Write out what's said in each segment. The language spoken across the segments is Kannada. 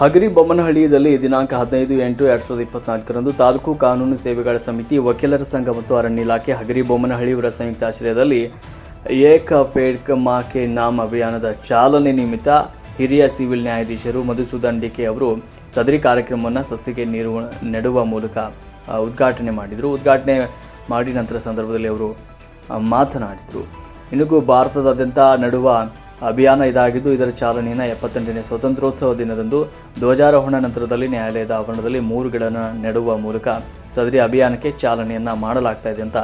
ಹಗರಿ ಬೊಮ್ಮನಹಳ್ಳಿಯಲ್ಲಿ ದಿನಾಂಕ ಹದಿನೈದು ಎಂಟು ಎರಡು ಸಾವಿರದ ಇಪ್ಪತ್ನಾಲ್ಕರಂದು ತಾಲೂಕು ಕಾನೂನು ಸೇವೆಗಳ ಸಮಿತಿ ವಕೀಲರ ಸಂಘ ಮತ್ತು ಅರಣ್ಯ ಇಲಾಖೆ ಹಗರಿ ಬೊಮ್ಮನಹಳ್ಳಿ ಇವರ ಸಂಯುಕ್ತ ಆಶ್ರಯದಲ್ಲಿ ಏಕ ಪೇಡ್ಕ ಮಾಕೆ ನಾಮ್ ಅಭಿಯಾನದ ಚಾಲನೆ ನಿಮಿತ್ತ ಹಿರಿಯ ಸಿವಿಲ್ ನ್ಯಾಯಾಧೀಶರು ಮಧುಸೂದನ್ ಡಿಕೆ ಅವರು ಸದರಿ ಕಾರ್ಯಕ್ರಮವನ್ನು ಸಸ್ಯಕ್ಕೆ ನೀರು ನೆಡುವ ಮೂಲಕ ಉದ್ಘಾಟನೆ ಮಾಡಿದರು. ಉದ್ಘಾಟನೆ ಮಾಡಿ ನಂತರ ಸಂದರ್ಭದಲ್ಲಿ ಅವರು ಮಾತನಾಡಿದರು. ಇನ್ನಿಗೂ ಭಾರತದಾದ್ಯಂತ ನಡುವ ಅಭಿಯಾನ ಇದಾಗಿದ್ದು, ಇದರ ಚಾಲನೆಯನ್ನು ಎಪ್ಪತ್ತೆಂಟನೇ ಸ್ವಾತಂತ್ರ್ಯೋತ್ಸವ ದಿನದಂದು ಧ್ವಜಾರೋಹಣ ನಂತರದಲ್ಲಿ ನ್ಯಾಯಾಲಯದ ಆವರಣದಲ್ಲಿ ಮೂರು ಗಿಡನ ನೆಡುವ ಮೂಲಕ ಸದರಿ ಅಭಿಯಾನಕ್ಕೆ ಚಾಲನೆಯನ್ನು ಮಾಡಲಾಗ್ತಾ ಅಂತ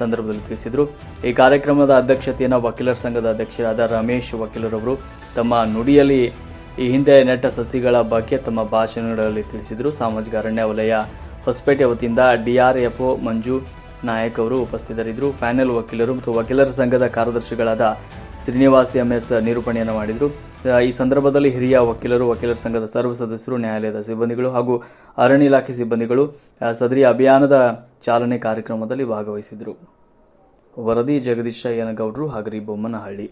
ಸಂದರ್ಭದಲ್ಲಿ ತಿಳಿಸಿದರು. ಈ ಕಾರ್ಯಕ್ರಮದ ಅಧ್ಯಕ್ಷತೆಯನ್ನು ವಕೀಲರ ಸಂಘದ ಅಧ್ಯಕ್ಷರಾದ ರಮೇಶ್ ವಕೀಲರವರು ತಮ್ಮ ನುಡಿಯಲ್ಲಿ ಈ ಹಿಂದೆ ನೆಟ್ಟ ಸಸಿಗಳ ಬಗ್ಗೆ ತಮ್ಮ ಭಾಷಣಗಳಲ್ಲಿ ತಿಳಿಸಿದರು. ಸಾಮಾಜಿಕ ಅರಣ್ಯ ವಲಯ ಹೊಸಪೇಟೆ ವತಿಯಿಂದ ಡಿಆರ್ಎಫ್ಒ ಮಂಜು ನಾಯಕ್ ಅವರು ಉಪಸ್ಥಿತರಿದ್ದರು. ಫ್ಯಾನೆಲ್ ವಕೀಲರು ಮತ್ತು ವಕೀಲರ ಸಂಘದ ಕಾರ್ಯದರ್ಶಿಗಳಾದ ಶ್ರೀನಿವಾಸ್ ಎಂಎಸ್ ನಿರೂಪಣೆಯನ್ನು ಮಾಡಿದರು. ಈ ಸಂದರ್ಭದಲ್ಲಿ ಹಿರಿಯ ವಕೀಲರು, ವಕೀಲರ ಸಂಘದ ಸರ್ವ ಸದಸ್ಯರು, ನ್ಯಾಯಾಲಯದ ಸಿಬ್ಬಂದಿಗಳು ಹಾಗೂ ಅರಣ್ಯ ಇಲಾಖೆ ಸಿಬ್ಬಂದಿಗಳು ಸದರಿ ಅಭಿಯಾನದ ಚಾಲನೆ ಕಾರ್ಯಕ್ರಮದಲ್ಲಿ ಭಾಗವಹಿಸಿದರು. ವರದಿ ಜಗದೀಶ ಯನಗೌಡರು ಹಾಗರಿ ಬೊಮ್ಮನಹಳ್ಳಿ.